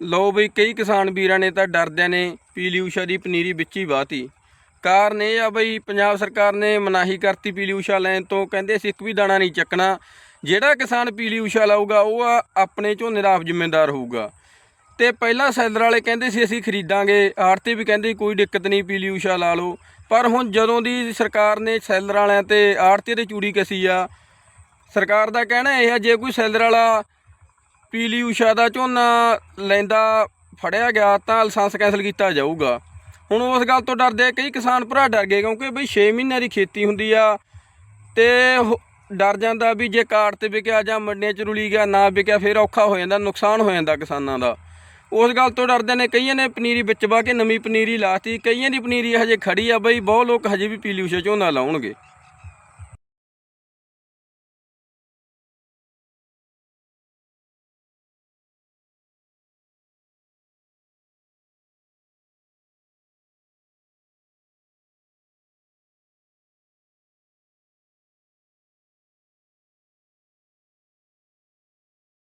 ਲਓ ਬਈ, ਕਈ ਕਿਸਾਨ ਵੀਰਾਂ ਨੇ ਤਾਂ ਡਰਦਿਆਂ ਨੇ ਪੀਲੀ ਊਸ਼ਾ ਦੀ ਪਨੀਰੀ ਵਿੱਚ ਹੀ ਵਾਤੀ। ਕਾਰਨ ਇਹ ਆ ਬਈ, ਪੰਜਾਬ ਸਰਕਾਰ ਨੇ ਮਨਾਹੀ ਕਰਤੀ ਪੀਲੀ ਊਸ਼ਾ ਲੈਣ ਤੋਂ, ਕਹਿੰਦੇ ਅਸੀਂ ਇੱਕ ਵੀ ਦਾਣਾ ਨਹੀਂ ਚੱਕਣਾ। ਜਿਹੜਾ ਕਿਸਾਨ ਪੀਲੀ ਊਸ਼ਾ ਲਾਊਗਾ, ਉਹ ਆਪਣੇ ਝੋਨੇ ਦਾ ਆਪ ਜ਼ਿੰਮੇਦਾਰ ਹੋਊਗਾ। ਤੇ ਪਹਿਲਾਂ ਸੈਲਰ ਵਾਲੇ ਕਹਿੰਦੇ ਸੀ, ਅਸੀਂ ਖਰੀਦਾਂਗੇ। ਆੜਤੀ ਵੀ ਕਹਿੰਦੇ, ਕੋਈ ਦਿੱਕਤ ਨਹੀਂ, ਪੀਲੀ ਊਸ਼ਾ ਲਾ ਲਓ। ਪਰ ਹੁਣ ਜਦੋਂ ਦੀ ਸਰਕਾਰ ਨੇ ਸੈਲਰ ਵਾਲਿਆਂ ਤੇ ਆੜਤੀ ਤੇ ਚੂੜੀ ਕਸੀ ਆ, ਸਰਕਾਰ ਦਾ ਕਹਿਣਾ ਇਹ ਆ, ਜੇ ਕੋਈ ਸੈਲਰ ਵਾਲਾ ਪੀਲੀ ਊਸ਼ਾ ਦਾ ਝੋਨਾ ਲੈਂਦਾ ਫੜਿਆ ਗਿਆ ਤਾਂ ਲਾਇਸੈਂਸ ਕੈਂਸਲ ਕੀਤਾ ਜਾਊਗਾ। ਹੁਣ ਉਸ ਗੱਲ ਤੋਂ ਡਰਦੇ ਕਈ ਕਿਸਾਨ ਭਰਾ ਡਰ ਗਏ ਕਿਉਂਕਿ ਬਈ 6 ਮਹੀਨਿਆਂ ਦੀ ਖੇਤੀ ਹੁੰਦੀ ਆ ਤੇ ਉਹ ਡਰ ਜਾਂਦਾ ਵੀ ਜੇ ਕਾਰਡ ਤੇ ਵਿਕਿਆ ਜਾਂ ਮੰਡੀਆਂ ਚ ਰੁਲੀ ਗਿਆ, ਨਾ ਵਿਕਿਆ ਫਿਰ ਔਖਾ ਹੋ ਜਾਂਦਾ, ਨੁਕਸਾਨ ਹੋ ਜਾਂਦਾ ਕਿਸਾਨਾਂ ਦਾ। ਉਸ ਗੱਲ ਤੋਂ ਡਰਦੇ ਨੇ ਕਈਆਂ ਨੇ ਪਨੀਰੀ ਵਿੱਚ ਵਾ ਕੇ ਨਵੀਂ ਪਨੀਰੀ ਲਾਤੀ, ਕਈਆਂ ਦੀ ਪਨੀਰੀ ਹਜੇ ਖੜੀ ਆ ਬਈ ਬਹੁਤ ਲੋਕ ਹਜੇ ਵੀ ਪੀਲੀ ਊਸ਼ਾ ਝੋਨਾ ਲਾਉਣਗੇ।